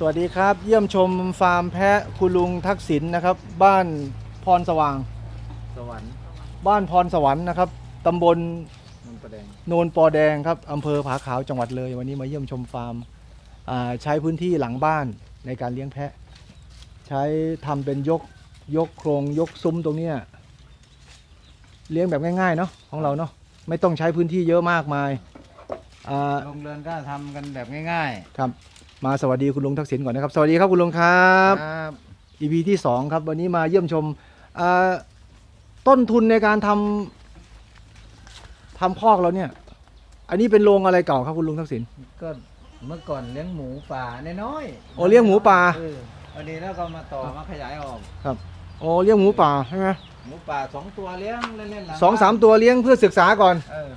สวัสดีครับ เยี่ยมชมฟาร์มแพะคุณลุงทักษิณนะครับ บ้านพรสว่าง สวรรค์บ้านพรสวรรค์นะครับตำบลมันประแดงโนนปอแดงครับอำเภอผาขาวจังหวัดเลย วันนี้มาเยี่ยมชมฟาร์มอ่าใช้พื้นที่หลังบ้านในการเลี้ยงแพะ ใช้ทำเป็นยกยกโครงยกซุ้มตรงเนี้ยเลี้ยงแบบง่ายๆเนาะของเราเนาะไม่ต้องใช้พื้นที่เยอะมากมายอ่าโรงเรือนก็ทำกันแบบง่ายครับ มาสวัสดีคุณลุงทักษิณก่อนนะครับ สวัสดีครับคุณลุงครัๆบครับ EP ที่2ครับ วันนี้มาเยี่ยมชมอ่าต้นทุนในการทำทำคอกเราเนี่ย อันนี้เป็นโรงอะไรเก่าครับคุณลุงทักษิณ ก็เมื่อก่อนเลี้ยงหมูป่าน้อยๆโอ้เลี้ยงหมูป่า เออวันนี้แล้วก็มาต่อมาขยายออก โอ้เลี้ยงหมูป่าใช่ไหมหมูป่าสองตัวเลี้ยงเล่นๆหลัสองสามตัวเลี้ยงเพื่อศึกษาก่อน เออ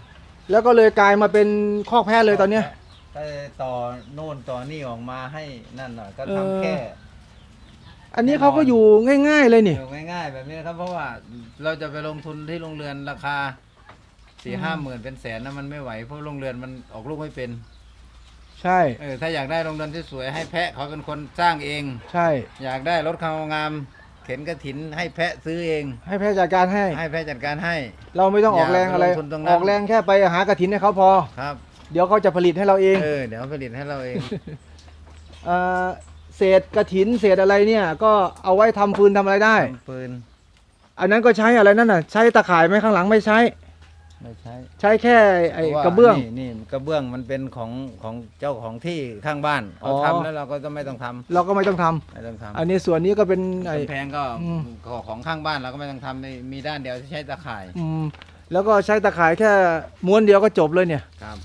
แล้วก็เลยกลายมาเป็นคอกแพะเลยตอนเนี้ย ไปต่อโน่นต่อนี่ออกมาให้นั่นหน่อยก็เออทำแค่ อันนี้เขาก็อยู่ง่ายๆเลยนี่ อยู่ง่ายๆแบบนี้นะครับ เพราะว่าเราจะไปลงทุนที่โรงเรือนราคาสี่ห้าหมื่นเป็นแสนนะมันไม่ไหวเพราะโรงเรือนมันออกลูกไม่เป็นใช่ เออถ้าอยากได้โรงเรือนที่สวยให้แพะเขาเป็นคนสร้างเอง ใช่ อยากได้รถเขางาม เข็นกระถินให้แพะซื้อเอง ให้แพะจัดการให้ ให้แพะจัดการให้ เราไม่ต้องออกแรงอะไร อย่าไปลงทุนตรงนั้น ออกแรงแค่ไปหากระถินให้เขาพอ ครับ เดี๋ยวเขาจะผลิตให้เราเองเออเดี๋ยวผลิตให้เราเองเอ่อเศษกระถินเศษอะไรเนี่ย ก็เอาไว้ทำฟืนทำอะไรได้ ทำปืนอันนั้นก็ใช้อะไรนั่นน่ะ ใช้ตะข่ายไหมข้างหลังไม่ใช้ ไม่ใช่ใช้แค่ไอ้พาว่ากระเบื้อง นี่นี่กระเบื้องมันเป็นของของเจ้าของที่ข้างบ้านอ๋อเขาทำแล้วเราก็จะไม่ต้องทำเราก็ไม่ต้องทำไม่ต้องทำอันนี้ส่วนนี้ก็เป็นไอ้ กำแพงก็อืม ของข้างบ้านเราก็ไม่ต้องทำมีมีด้านเดียวที่ใช้ตะข่ายอืมแล้วก็ใช้ตะข่ายแค่ม้วนเดียวก็จบเลยเนี่ย ครับ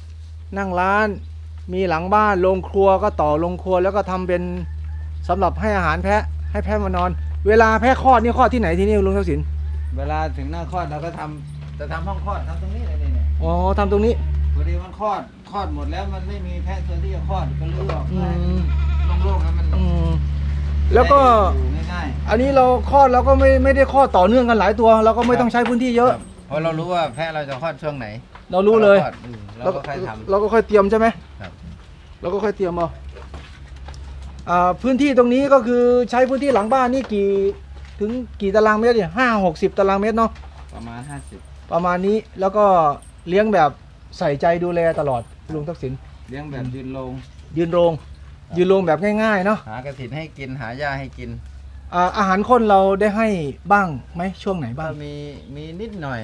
นั่งร้าน มีหลังบ้านโรงครัวก็ต่อโรงครัวแล้วก็ทำเป็นสำหรับให้อาหารแพะให้แพะมานอน เวลาแพะคลอดนี่คลอดที่ไหนที่นี่ลุงทักษิณเวลาถึงหน้าคลอดเราก็ทำจะทำห้องคลอดทำตรงนี้เลยนี่เนี่ยอ๋อทำตรงนี้พอดีมันคลอดคลอดหมดแล้วมันไม่มีแพะตัวที่จะคลอดก็ลื้อออกอืมโล่งๆแล้วมันอืมแล้วก็อยู่ง่ายอันนี้เราคลอดเราก็ไม่ไม่ได้คลอดต่อเนื่องกันหลายตัว เราก็ไม่ต้องใช้พื้นที่ๆเยอะครับเพราะเรารู้ว่าแพะเราจะคลอดช่วงไหน เรารู้เลยคอดอืมเราก็ค่อยทำ เราก็ค่อยเตรียมใช่ไหมครับ เราก็ค่อยเตรียมเอาอ่าพื้นที่ตรงนี้ก็คือใช้พื้นที่หลังบ้านนี่กี่ถึงกี่ตารางเมตรเนี่ยห้าหกสิบตารางเมตรเนาะประมาณ 50 ประมาณนี้แล้วก็เลี้ยงแบบใส่ใจดูแลตลอดลุงทักษิณเลี้ยงแบบยืนลง ยืนโรง ยืนโรงแบบง่ายๆเนาะหากระถินให้กินหาหญ้าให้กินอ่าอาหารข้นเราได้ให้บ้างไหมช่วงไหนก็บ้างมีมีนิดหน่อย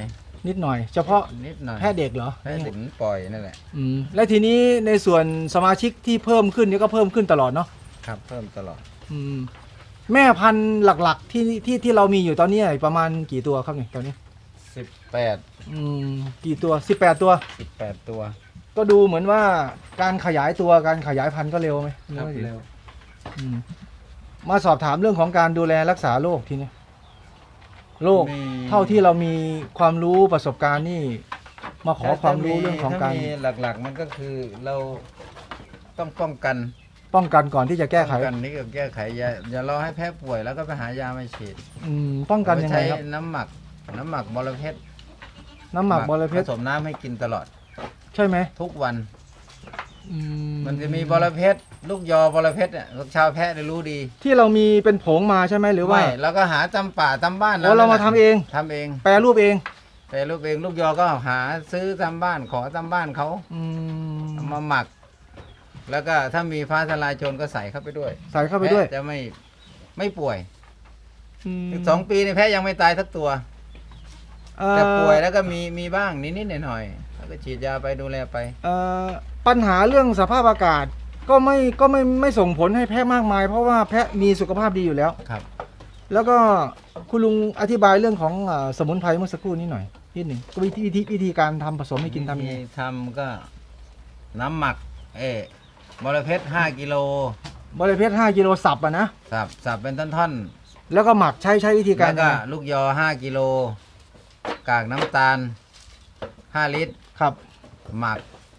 นิดหน่อย เฉพาะนิดหน่อยแพะเด็กเหรอแพะถึงปล่อยนั่นแหละอืมและทีนี้ในส่วนสมาชิกที่เพิ่มขึ้นนี่ก็เพิ่มขึ้นตลอดเนาะครับ เพิ่มตลอด อืมแม่พันธุ์หลักๆที่ที่ที่เรามีอยู่ตอนนี้ประมาณกี่ตัวครับเนี่ยตอนนี้18อืมกี่ตัว18ตัว18ตัว ก็ดูเหมือนว่าการขยายตัวการขยายพันธุ์ก็เร็วไหมครับไม่เร็วอืมมาสอบถามเรื่องของการดูแลรักษาโรคทีนี้ โรคมี เท่าที่เรามีความรู้ประสบการณ์นี่ มาขอความรู้เรื่องของการถ้มีหลักๆ มันก็คือเราต้องป้องกันป้องกันก่อนที่จะแก้ไขป้องกันนี่ก็แก้ไขอย่าอย่ารอให้แพ้ป่วยแล้วก็ไปหายามาฉีดอืมป้องกันยังไงใช้ครับ น้ำหมักน้ำหมักบอระเพ็ดน้ำหมักบอระเพ็ดผสมน้ำให้กินตลอด ใช่ไหมทุกวัน อืมันจะมีบอระเพ็ดลูกยอบอระเพ็ดเนี่ยพวกชาวแพะได้รู้ดีที่เรามีเป็นผงมาใช่ไหมหรือว่าไม่แล้วก็หาตำป่าตำบ้านแล้วเรามาทำเอง ทำเอง แปรรูปเอง แต่ลูกเองลูกยอก็หาซื้อตามบ้านขอตามบ้านเขาอืมเอามาหมัก แล้วก็ถ้ามีฟ้าทลายโจรก็ใส่เข้าไปด้วยใส่เข้าไปด้วยแพะจะไม่ไม่ป่วยมสองปีในแพะยังไม่ตายสักตัว เอ่อแต่ป่วยแล้วก็มีมีบ้างนิดๆหน่อยๆแล้วก็ฉีดยาไปดูแลไป เอ่อ ปัญหาเรื่องสภาพอากาศก็ไม่ก็ไม่ไม่ส่งผลให้แพะมากมาย เพราะว่าแพะมีสุขภาพดีอยู่แล้ว ครับ แล้วก็คุณลุงอธิบายเรื่องของอาสมุนไพรเมื่อสักครู่นี้หน่อยนิดหนึ่งวิธีวิธีวิธีการทำผสมให้กินทำยังไง วิธีทำก็น้ำหมัก เออบอระเพ็ดห้ากิโลบริเพชรห้ากิโลสับอะนะสับสับเป็นท่อนแล้วก็หมักใช้ใช้วิธีๆ กาแล้รวก็ยังไงลูกยอห้ากิโล กากน้ำตาลห้าลิตร ครับ หมัก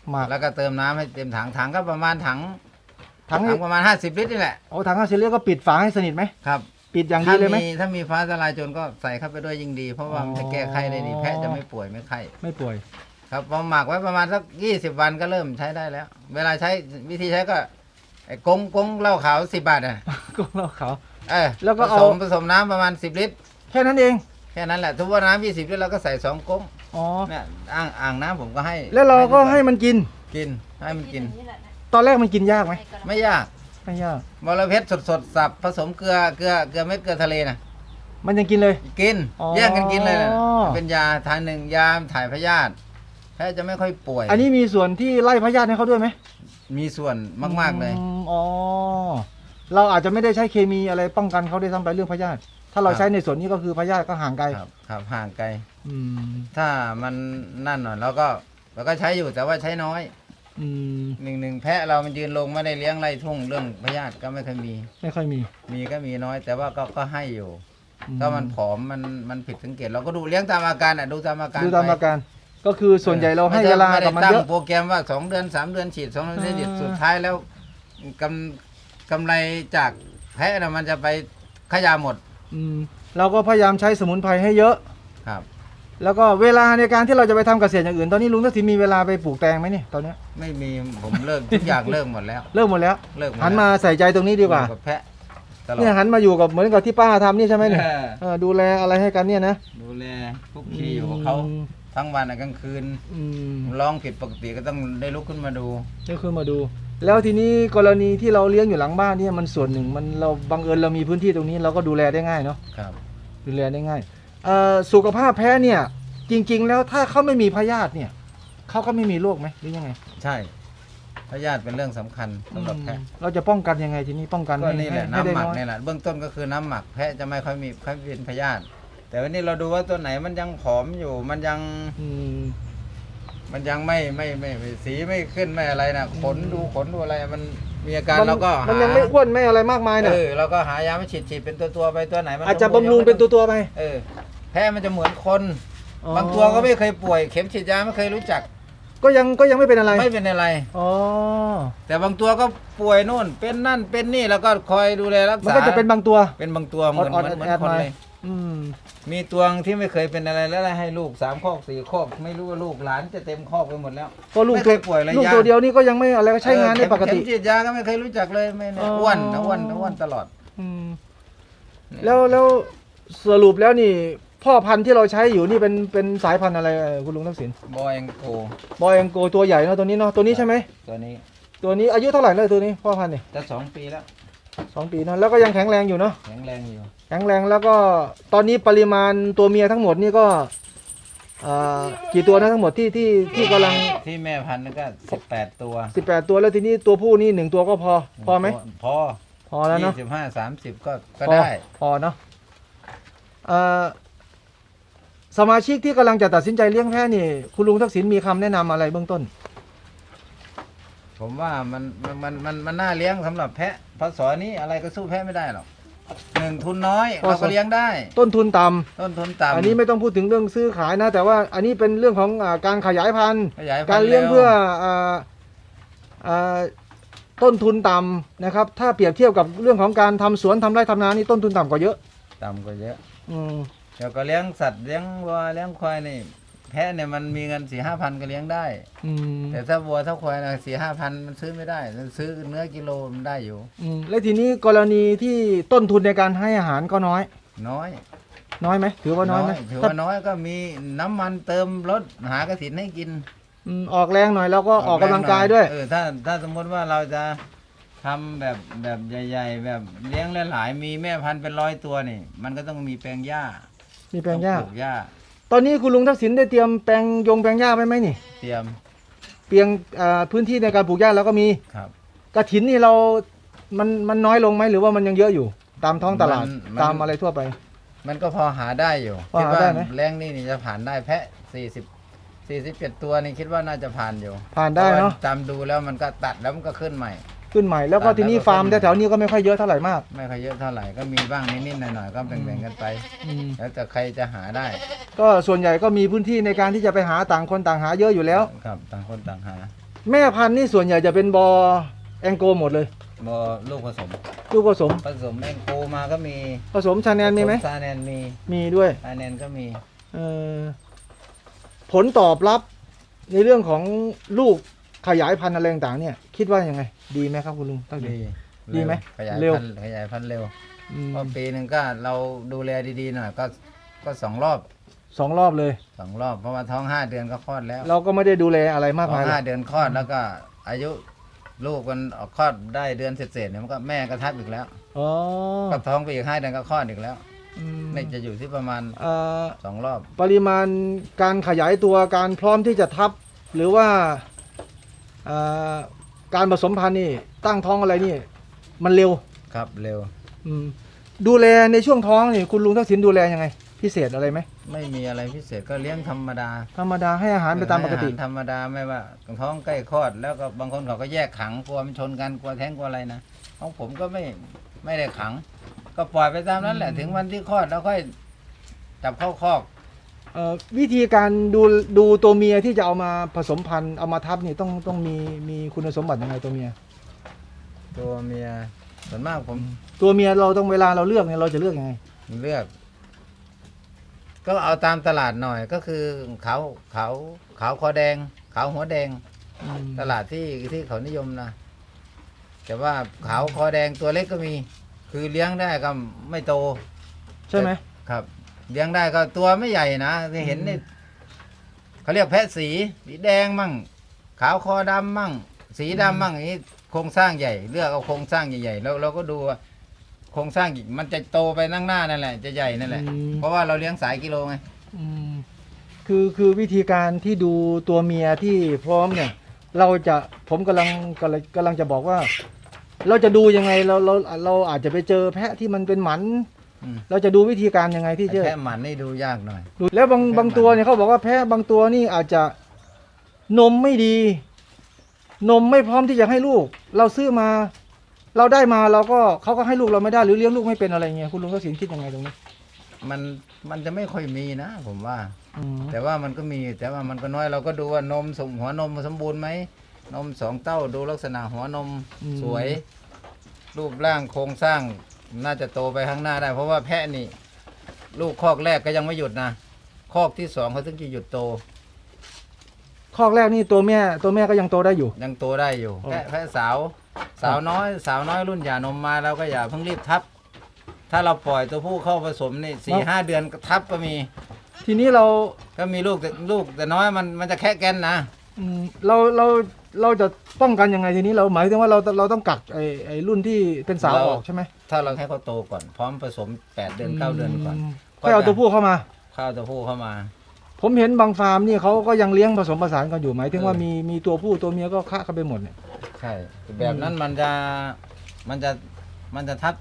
หมักแล้วก็เติมน้ำให้เต็มถังถังก็ประมาณถังถังถังประมาณ 50 ลิตรนี่แหละโอ้ถังห้าสิบลิตรก็ปิดฝาให้สนิทไหมครับปิดอย่างดีถ้าเลยไหม มีถ้ามีฟ้าทลายโจรก็ใส่เข้าไปด้วยยิ่งดี เพราะว่ามันจะแก้ไข้ได้ดีอ๋อ แพะจะไม่ป่วยไม่ไข้ไม่ป่วย ครับพอหมักไว้ประมาณสัก20 วันก็เริ่มใช้ได้แล้ว เวลาใช้วิธีใช้ก็ไอ้กงกงเหล้าขาวสิบบาทอะกุ้งเหล้าขาวเออแล้วก็ผเอา สมผสมน้ำประมาณสิบลิตร แค่นั้นเอง แค่นั้นแหละทุกว่าน้ำยี่สิบลิตรเราก็ใส่สองกง อ๋อ เนี่ยอ่างอ่างน้ำผมก็ให้แล้วเราก็ให้มันกิน กินให้มันกิน ตอนแรกมันกินยากไหมไม่ยากไม่ยากบอระเพ็ดสดสดๆสับผสมเกลือเกลือเกลือเม็ดเกลือทะเลนะมันยังกินเลย กินอ๋อ แย่งกันกินเลยนะเป็นยาทางหนึ่งยาถ่ายพยาธิแพ้จะไม่ค่อยป่วย อันนี้มีส่วนที่ไล่พยาธิให้เขาด้วยไหมมีส่วนมาก ๆเลย อืมอ๋อ เราอาจจะไม่ได้ใช้เคมีอะไรป้องกันเขาได้วยซ้ำไปเรื่องพยาธิถ้าเราครับ ใช้ในส่วนนี้ก็คือพยาธิก็ห่างไกล ครับครับห่างไกล อืมถ้ามันนั่นหน่อยเราก็เราก็ใช้อยู่แต่ว่าใช้น้อยอืมหนึ่งหนึ่งแพะเรามันยืนลงไม่ได้เลี้ยงไล่ทุ่งเรื่องพยาธิก็ไม่เคอยมี ไม่ค่อยมีมีก็มีน้อย แต่ว่าก็ก็ให้อยู่ อืถ้ามันผอมมันมันผิดสังเกต เราก็ดูเลี้ยงตามอาการอะดูตามอาการดูตามไปอาการ ก็คือส่วนใหญ่เราให้ไได้เวลาไม่ได้กับมันตั้งเยอะ โปรแกรมว่าสองเดือนสามเดือนฉีดสองเดือนฉีดอ่า สุดท้ายแล้วกำกำไรจากแพะนะมันจะไปขยาหมดอืมเราก็พยายามใช้สมุนไพรให้เยอะ ครับ แล้วก็เวลาในการที่เราจะไปทำเกษตรอย่างอื่น ตอนนี้ลุงทักษิณมีเวลาไปปลูกแตงไหมเนี่ยตอนเนี้ยไม่มีผมเลิกทุกอย่างเลิกหมดแล้วเริ่มหมดแล้ว เลิกหมดหันแล้วมาใส่ใจตรงนี้ดีกว่า อยู่กับแพะตลอดเนี่ยหันมาอยู่กับเหมือนกับที่ป้าทำนี่ใช่ไหมเนี่ยเออเออดูแลอะไรให้กันเนี่ยนะดูแลคุกคีอยู่กับเขาอืมทั้งวันอะกลางคืนอืมร้องผิดปกติก็ต้องได้ลุกขึ้นมาดู นี่คือมาดู แล้วทีนี้กรณีที่เราเลี้ยงอยู่หลังบ้านเนี่ยมันส่วนหนึ่งมันเราบังเอิญเรามีพื้นที่ตรงนี้เราก็ดูแลได้ง่ายเนาะครับ ดูแลได้ง่าย เอ่อสุขภาพแพ้เนี่ย จริง ๆ แล้วถ้าเขาไม่มีพยาธิเนี่ยเขาก็ไม่มีโรคไหมหรือยังไงใช่พยาธิเป็นเรื่องสำคัญสำหรับแพะอืมเราจะป้องกันยังไงทีนี้ป้องกันก็นี่แหละให้ได้น้ำหมักอยนี่แหละเบื้องต้นก็คือน้ำหมักแพะจะไม่ค่อยมีค่อยเป็นพยาธิแต่วันนี้เราดูว่าตัวไหนมันยังผอมอยู่มันยังอืม มันยังไม่ไม่ไม่ไม่สีไม่ขึ้นไม่อะไรนะขนอืม ดูขนดูอะไรมันมีอาการมันเราก็มันหายังไม่อ้วนไม่อะไรมากมายเนี่ยเออเราก็หายามาฉีดฉีดเป็นตัวตัวๆไปตัวไหนมันอาจจะสมบูบำรุงเป็นตัวตัวๆไป เออ แพะมันจะเหมือนคน อ๋อบางตัวก็ไม่เคยป่วย เข็มฉีดยาไม่เคยรู้จัก ก็ยังก็ยังไม่เป็นอะไรไม่เป็นอะไร อ๋อแต่บางตัวก็ป่วยนู่น เป็นนั่นเป็นนี่แล้วก็คอยดูแลรักมันษาก็จะเป็นบางตัว เป็นบางตัวเหมือนออเหดมือนๆเหมือนแอดๆคนหน่อย เลย อืม มีตัวที่ไม่เคยเป็นอะไรแล้วให้ลูกสามคอกสี่คอกไม่รู้ว่าลูกหลานจะเต็มคอกไปหมดแล้ว ก็ลูกไม่ตัเควยป่วยเลยลูกยา ตัวเดียวนี่ก็ยังไม่อะไรก็ใช้งานได้ปกติ เข็มฉีดยาก็ไม่เคยรู้จักเลยไม่เนี่ยอ๋ออ้ อ้วนนะอ้วนนะอ้วนตลอดอืมแล้วแล้วสรุปแล้วนี่ พ่อพันธุ์ที่เราใช้อยู่นี่เป็นเป็นสายพันธุ์อะไรเอ่อคุณลุงทักษิณบอยแองโกบอยแองโกตัวใหญ่เนอะตัวนี้เนาะตัวนี้ใช่ไหมตัวนี้ตัวนี้อายุเท่าไหร่แล้วตัวนี้พ่อพันธุ์เนี่ยจะสองปีแล้วสองปีเนาะแล้วก็ยังแข็งแรงอยู่เนาะแข็งแรงอยู่ แข็งแรงแล้วก็ตอนนี้ปริมาณตัวเมียทั้งหมดนี่ก็เอ่อกี่ตัวนะทั้งหมดที่ที่ที่กำลัง ที่แม่พันธุ์นั่นก็สิบแปดตัว18 ตัวแล้วทีนี้ตัวผู้นี่หนึ่งตัวก็พอพอไหมพอพอแล้วเนาะยี่สิบห้าสามสิบก็ก็พอได้ พอเนาะเอ่อ สมาชิกที่กำลังจะตัดสินใจเลี้ยงแพะนี่ คุณลุงทักษิณมีคำแนะนำอะไรเบื้องต้น ผมว่ามันมันมันมันมันน่าเลี้ยงสำหรับแพะพศนี้อะไรก็สู้แพะไม่ได้หรอกหนึ่งทุนน้อยพศเราก็เลี้ยงได้ ต้นทุนต่ำต้นทุนต่ำอันนี้ไม่ต้องพูดถึงเรื่องซื้อขายนะ แต่ว่าอันนี้เป็นเรื่องของอาการขยายพันธุ์ขยายพันธุ์การเลี้ยงร็วเพื่ออาอ่าต้นทุนต่ำนะครับ ถ้าเปรียบเทียบกับเรื่องของการทำสวนทำไร่ทำนานี่ต้นทุนต่ำกว่าเยอะ ต่ำกว่าเยอะ อืม เดี๋ยวก็เลี้ยงสัตว์เลี้ยงวัวเลี้ยงควายนี่แพะเนี่ยมันมีเงินสี่ห้าพันก็เลี้ยงได้ อืมแต่ถ้าวัวถ้าควายนะสี่ห้าพันมันซื้อไม่ได้ซื้อเนื้อกิโลมันได้อยู่ อืมและทีนี้กรณีที่ต้นทุนในการให้อาหารก็น้อย น้อยน้อยไหมถือว่าน้อยไหมถือถ้าว่าน้อยก็มีน้ำมันเติมรถหากระสินให้กินอืมออกแรงหน่อยแล้วก็ออกกำลังกายด้วย เออถ้าถ้าสมมติว่าเราจะทำแบบแบบใหญ่ ๆ แบบเลี้ยงหลายๆมีแม่พันธุ์เป็นร้อยตัวนี่ มันก็ต้องมีแปลงหญ้า มีแปลงหญ้าต้องปลูกหญ้า ตอนนี้คุณลุงทักษิณได้เตรียมแปลงยงแปลงหญ้าไว้ไหมนี่ เตรียมเปียงอ่าพื้นที่ในการปลูกหญ้าแล้วก็มีครับกระถินนี่เรา มันมันน้อยลงไหมหรือว่ามันยังเยอะอยู่ ตามท้องตลาดมันมันตามอะไรทั่วไป มันก็พอหาได้อยู่พอคิดหาว่าได้ไหม แรงนี่นี่จะผ่านได้แพะสี่สิบสี่สิบเจ็ดตัวนี่คิดว่าน่าจะผ่านอยู่ผ่านได้เนาะ พรว่จำดูแล้วมันก็ตัดแล้วมันก็ขึ้นใหม่ ขึ้นใหม่แล้วก็ตัดทีนี้แล้วก็ฟาร์มขึ้นใหม่แถวๆนี้ก็ไม่ค่อยเยอะเท่าไหร่มาก ไม่ค่อยเยอะเท่าไหร่ก็มีบ้างนิดๆหน่อยๆก็แบ่งๆกันไป อืมแล้วแต่ใครจะหาได้ก็ส่วนใหญ่ก็มีพื้นที่ในการที่จะไปหาต่างคนต่างหาเยอะอยู่แล้ว ครับต่างคนต่างหาแม่พันธุ์นี่ส่วนใหญ่จะเป็นบอแองโกหมดเลยบอลูกผสมลูกผสม ผสมแองโกมาก็มีผสมชาแนนมีไหมผสซาแนนมีมีด้วยซาแนนก็มี เออผลตอบรับในเรื่องของลูก ขยายพันธุ์อะไรต่างๆเนี่ย คิดว่ายังไง ดีไหมครับคุณลุงตั้งดีดีไหมขยายเร็ว พันธุ์ขยายพันธุ์เร็วอืมเพราะปีหนึ่งก็เราดูแลดีๆหน่อยก็ก็สองรอบสองรอบเลย สองรอบ เพราะว่าท้องห้าเดือนก็คลอดแล้วเราก็ไม่ได้ดูแลอะไรมากท้อมายงหรอห้ากเดือนคลอดแล้วก็ อายุลูกมันออกคลอดได้เดือนเศษๆเนี่ยมันก็แม่ก็ทับอีกแล้วอ๋อก็ท้องไปอีกห้าเดือนก็คลอดอีกแล้วอืมนี่จะอยู่ที่ประมาณเอ่อสองรอบ ปริมาณการขยายตัวการพร้อมที่จะทับ หรือว่าเอ่อ การผสมพันธุ์นี่ตั้งท้องอะไรนี่ มันเร็วครับเร็ว อืมดูแลในช่วงท้องนี่คุณลุงทักษิณดูแลยังไง พิเศษอะไรไหมไม่มีอะไรพิเศษก็เลี้ยงธรรมดาธรรมดาให้อาหารไปตามปกติ ให้อหรธรรมดาไม่ว่าท้องใกล้คลอด แล้วก็บางคนเขาก็แยกขังกลัวมันชนกันกลัวแท้งกลัวอะไรนะของผมก็ไม่ไม่ได้ขัง ก็ปล่อยไปตามนั้นแหละ ถึงวันที่คลอดแล้วค่อยจับเข้าคอกเอ่อ วิธีการดูดูตัวเมียที่จะเอามาผสมพันธุ์เอามาทับนี่ต้องต้องมีมีคุณสมบัติยังไงตัวเมีย ตัวเมียส่วนมากผม ตัวเมียเราต้องเวลาเราเลือกเนี่ยเราจะเลือกยังไงเลือก ก็เอาตามตลาดหน่อยก็คือเขาเขาเขาคอแดงเขาหัวแดง อืมตลาดที่ที่เขานิยมนะแต่ว่าขาวคอแดงตัวเล็กก็มี คือเลี้ยงได้ก็ไม่โตใช่ไหมครับ เลี้ยงได้ก็ตัวไม่ใหญ่นะที่เห็นนี่เขาเรียกแพะสีสีแดงมั่ง ขาวคอดำมั่ง สีดำมั่งอย่างนี้โครงสร้างใหญ่ เลือกเอาโครงสร้างใหญ่ๆแล้วเราก็ดูว่าโครงสร้างมันจะโตไปนั่งหน้านั่นแหละ จะใหญ่นั่นแหละ อืม เพราะว่าเราเลี้ยงสายกิโลไง อืมคือคือวิธีการที่ดูตัวเมียที่พร้อมเนี่ย เราจะผมกำลังกำลังกำลังจะบอกว่า เราจะดูยังไงเราเราเราอาจจะไปเจอแพะที่มันเป็นหมัน อืม เราจะดูวิธีการยังไงที่จะแค่หมันนี่ดูยากหน่อย ดูแล้วบางแพะบางตัวหมันเนี่ยเขาบอกว่าแพะบางตัวนี่อาจจะนมไม่ดี นมไม่พร้อมที่จะให้ลูก เราซื้อมา เราได้มาเราก็เขาก็ให้ลูกเราไม่ได้หรือเลี้ยงลูกไม่เป็นอะไรเงี้ยคุณลุงก็สินคิดยังไงตรงนี้มันมันจะไม่ค่อยมีนะผมว่า อืมแต่ว่ามันก็มีแต่ว่ามันก็น้อยเราก็ดูว่านมสมหัวนมสมบูรณ์ไหมนมสองเต้าดูลักษณะหัวนมสวย รูปร่างโครงสร้าง น่าจะโตไปข้างหน้าได้ เพราะว่าแพะนี่ ลูกคอกแรกก็ยังไม่หยุดนะคอกที่สองเขาถึงจะหยุดโตข้อแรกนี่ตัวแม่ตัวแม่ก็ยังโตได้อยู่ ยังโตได้อยู่อ๋อ แพะแพะสาว สาวน้อย สาวน้อยรุ่นหย่านมมาเราก็อย่าเพิ่งรีบทับ ถ้าเราปล่อยตัวผู้เข้าผสมนี่สี่ห้าเดือนก็ทับก็มี ทีนี้เราก็มีลูกแต่ลูกแต่น้อยมันมันจะแค่แกนนะ อืมเราเราเราจะป้องกันยังไงทีนี้เราหมายถึงว่าเราเราต้องกักไอ้ไอ้รุ่นที่เป็นสาวเรา ออกใช่ไหม ถ้าเราให้เขาโตก่อน พร้อมผสมแปดเดือนเก้าเดือนก่อนมค่อยเอาตัวผู้เข้ามาเข้าตัวผู้เข้ามา ผมเห็นบางฟาร์มนี่เขาก็ยังเลี้ยงผสมผสานกันอยู่หมายถึงว่าเออมีมีตัวผู้ตัวเมียก็ฆ่ากันไปหมดเนี่ย ใช่ แบบนั้นมันจะมันจะมันจะทับ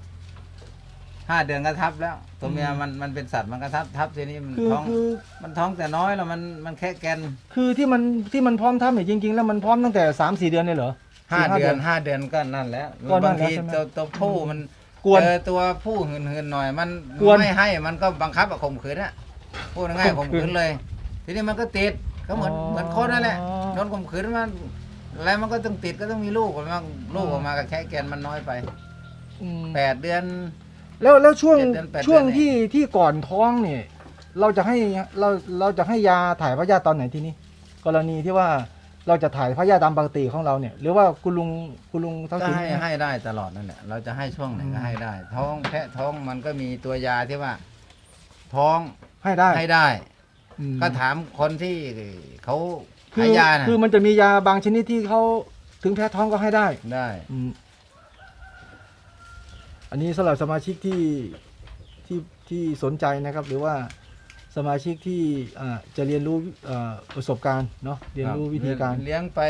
ห้าเดือนก็ทับแล้ว ตัวเมียมันมันเป็นสัตว์มันก็ทับทับทีนี้มันคือท้อง คือ มันท้องแต่น้อยแล้วมันมันแค่แกนคือที่มันที่มันพร้อมทำเนี่ยจริง ๆ แล้วมันพร้อมตั้งแต่สามสี่เดือนเลยเหรอห้าสี่ เดือนห้าเดือนก็นั่นแล้วก็นั่บานงแล้วทีใช่ไหม ตัวตัวผู้มัน กวน เจอตัวผู้หืนหืนๆหน่อย มันกวนไม่ให้มันก็บังคับอะข่มขืนอะพูดง่ายๆข่ข่มมขืนขืนเลย ทีนี้มันก็ติดก็เหมือนอ๋อเหมือนคนนั่นแหละโดนข่มขืนมันแล้วมันก็ต้องติดก็ต้องมีลูกออกมาลูกออกมากับแค่แกนมันน้อยไปอืมแปดเดือน แล้วแล้วช่วงเจ็ดเดือนแปดเดือนช่วงเอง ที่ที่ก่อนท้องเนี่ยเราจะให้เราเราจะให้ยาถ่ายพยาธิตอนไหนทีนี้ กรณีที่ว่า เราจะถ่ายพยาธิตามปกติของเราเนี่ย หรือว่าคุณลุงคุณลุงทักก็ษิณให้ให้ได้ตลอดนั่นแหละ เราจะให้ช่วงไหนอืมก็ให้ได้ ท้องแพะท้องมันก็มีตัวยาที่ว่า ท้องให้ได้ให้ได้ อืมก็ถามคนที่เขาคืขายยาน่ะคือมันจะมียาบางชนิดที่เขาถึงแพ้ท้องก็ให้ได้ ได้อืมอันนี้สำหรับสมาชิกที่ที่ที่สนใจนะครับ หรือว่า สมาชิกที่อ่าจะเรียนรู้อ่าประสบการณ์เนาะเรียนรู้วิธีการ เลี้ยงไป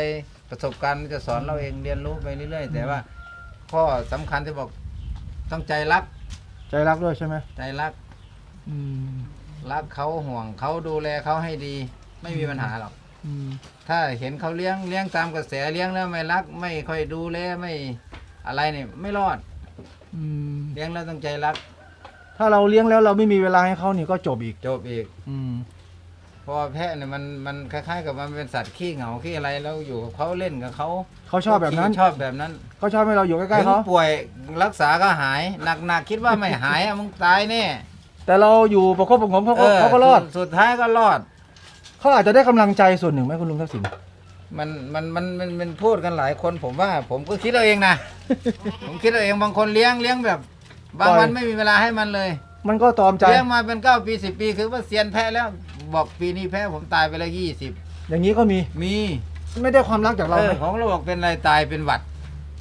ประสบการณ์มันจะสอนเราเองเรียนรู้ไปเรื่อยๆ แต่ว่า ข้อสำคัญที่บอกต้องใจรักใจรักด้วยใช่ไหมใจรักอืมรักเขาห่วงเขาดูแลเขาให้ดี ไม่มีปัญหาหรอก อืมถ้าเห็นเขาเลี้ยงเลี้ยงตามกระแสเลี้ยงแล้วไม่รัก ไม่ค่อยดูแลไม่อะไรเนี่ยไม่รอดอืมเลี้ยงแล้วต้องใจรัก ถ้าเราเลี้ยงแล้วเราไม่มีเวลาให้เขานี่ก็จบอีก จบอีก อืม เพราะว่าแพะเนี่ยมันมันคล้ายๆ กับมันเป็นสัตว์ขี้เหงาขี้อะไรแล้วอยู่กับเขาเล่นกับเขาเขาชอบแบบนั้นชอบแบบนั้นเขาชอบให้เราอยู่ใกล้ถึๆงเขาป่วยรักษาก็หายหนักๆคิดว่าไม่หายอะมึงตายแน่แต่เราอยู่ประคบประหงมเขาก็ออเขาก็รอดสุสุดท้ายก็รอด เขาอาจจะได้กำลังใจส่วนหนึ่งไหมคุณลุงทักษิณมันมันมันมันมันพูดกันหลายคนผมว่า ผมก็คิดเอาเองนะ ผมคิดเอาเองบางคนเลี้ยงเลี้ยงแบบ บางปล่อยวันไม่มีเวลาให้มันเลยมันก็ตอมใจเลี้ยงมาเป็นเก้าปีสิบปีคือว่าเซียนแพะแล้วบอกปีนี้แพะผมตายไปแล้วยี่สิบอย่างนี้ก็มีมีไม่ได้ความรักจากเราเอไหอมของเราบอกเป็นอะไรตายเป็นหวัด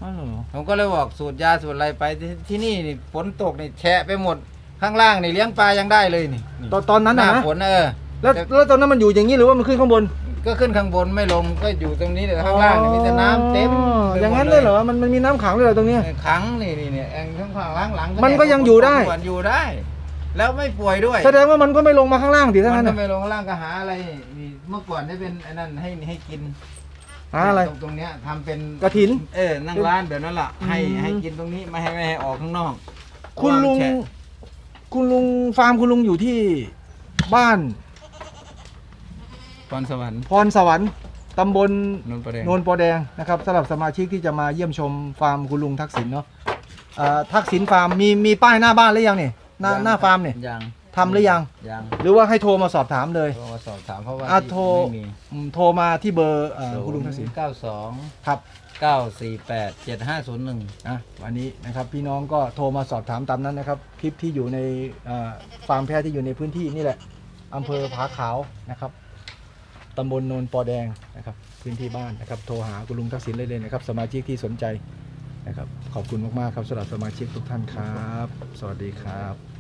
อ๋อเหรอผมก็เลยบอกสูตรยาสูตรอะไรไปที่ที่นี่นี่ฝนตกนี่แฉะไปหมดข้างล่างนี่เลี้ยงปลายังได้เลยนี่ตอนตอนนั้นหนะน้านะฝนเออแล้วแล้วตอนนั้นมันอยู่อย่างนี้หรือว่ามันขึ้นข้างบน ก็ขึ้นข้างบนไม่ลงก็อยู่ตรงนี้แต่ข้างล่างนี่มีแต่น้ำเต็มอ๋อไปมดอย่างนั้นเลยเหรอ มันมันมีน้ำขังเลยเหรอตรงเนี้ยเออขังนี่นี่เนี่ยแองข้างข้างหลังหลังมันก็ยังอยู่ได้ปวอยู่ได้ แล้วไม่ป่วยด้วยแสดงว่ามันก็ไม่ลงมาข้างล่างดิถ้ามังั้นนก็น่ะไม่ลงข้างล่างก็หาอะไรนี่เมื่อก่อนให้เป็นไอ้นั่นให้ให้กินหาอะไรตรงตรงเนี้ยทำเป็นกระถิน เออนั่งร้านแบบนั้นล่ะ ให้อืม ให้กินตรงนี้ไม่ให้ไม่ให้ออกข้างนอกคุณลุง เพราะว่ามันแฉะคุณลุงฟาร์มคุณลุงอยู่ที่บ้าน พรสวรรค์พรสวรรค์ตำบลนนท์ประเด็น โนนปอแดงนะครับสำหรับสมาชิกที่จะมาเยี่ยมชมฟาร์มคุณลุงทักษิณเนาะเอ่อทักษิณฟาร์มมีมีป้ายหน้าบ้านหรือยังเนี่ยหน้าหน้าฟาร์มเนี่ยยังทำหรือยัง ยังหรือว่าให้โทรมาสอบถามเลย โทรมาสอบถามเพราะว่าอะที่โทร ไม่มีอืมโทรมาที่เบอร์เอ่อคุณลุงทักษิณเก้าสองครับ เก้าสี่แปดเจ็ดห้าศูนย์หนึ่ง อะวันนี้นะครับพี่น้องก็โทรมาสอบถามตามนั้นนะครับ คลิปที่อยู่ในเอ่อฟาร์มแพะที่อยู่ในพื้นที่นี่แหละอำเภอผาขาวนะครับ ตำบลโนนปอแดงนะครับพื้นที่บ้านนะครับโทรหาคุณลุงทักษิณเลยเลยนะครับ สมาชิกที่สนใจนะครับขอบคุณมากๆครับสำหรับสมาชิกทุกท่านครับ สวัสดีครับ